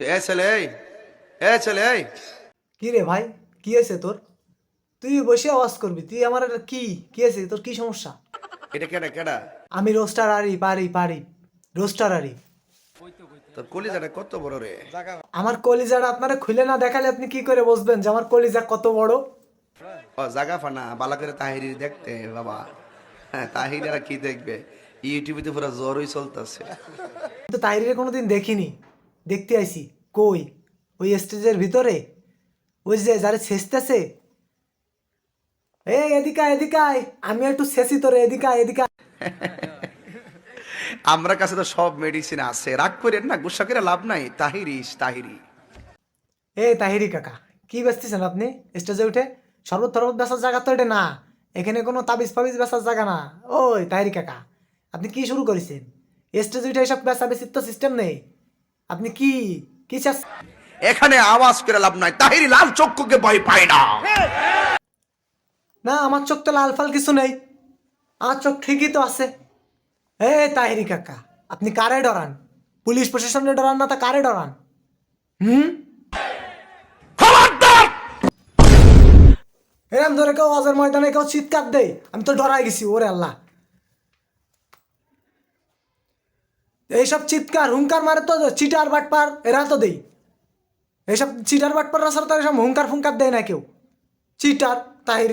এ ছেলে এ ছেলে। কি রে ভাই কি আছে তোর? তুই বসে আওয়াজ করবি তুই আমার কি কি আছে তোর কি সমস্যা? এটা কেডা কেডা? আমি রোস্টার আরি পারি পারি রোস্টার আরি। তোর কলিজাটা কত বড় রে? আমার কলিজাটা আপনারা খুলে না দেখালে আপনি কি করে বসবেন যে আমার কলিজা কত বড়? ও জাগা ফানা বালা করে তাহিরি দেখতে বাবা। হ্যাঁ তাহিরা কি দেখবে? ইউটিউবে তো পুরো জ্বরই চলতেছে। কিন্তু তাইরে কোনোদিন দেখিনি। দেখতে আইছি কই? ওই স্টেজের ভিতরে? ওই যে যারা ছেঁচতেছে? এই এদিকা এদিকায় আমি একটু শেষি তোরে এদিকা এদিকা আমরা কাছে তো সব মেডিসিন আছে। রাগ করেন না গুসা করে লাভ নাই। তাহিরিস তাহিরি। এ তাহিরি কাকা কি বেচতেছেন আপনি? স্টেজে উঠে শরবত থরবত বেচার জায়গা তো এটা না। এখানে কোনো তাবিজ ফাবিজ বেচার জায়গা না। ওই তাহিরি কাকা আপনি কি শুরু করেছেন? স্টেজে উঠে এসব বেচা বেচির তো সিস্টেম নেই। আপনি কি কি চাস? এখানে আওয়াজ করে লাভ নাই তাহিরি লাল চক্ষুকে ভয় পায় না। না আমার চোখ তো লাল ফাল কিছু নেই। আমার চোখ ঠিকই তো আছে। এ তাহিরি কাকা আপনি কারে ডরান? পুলিশ প্রশাসনে ডরান না তা কারে ডরান? হুম? এরম ধরে কেউ অজের ময়দানে কেউ চিৎকার দেয় আমি তো ডরাই গেছি ওরে আল্লাহ। এইসব চিৎকার, হুঙ্কার মারে তো চিটার বাটপার, এরা তো দেই। এইসব চিটার বাটপার সরকার এসব হুঙ্কার ফুঙ্কার দেয় না কেউ। চিটার, তাহিরি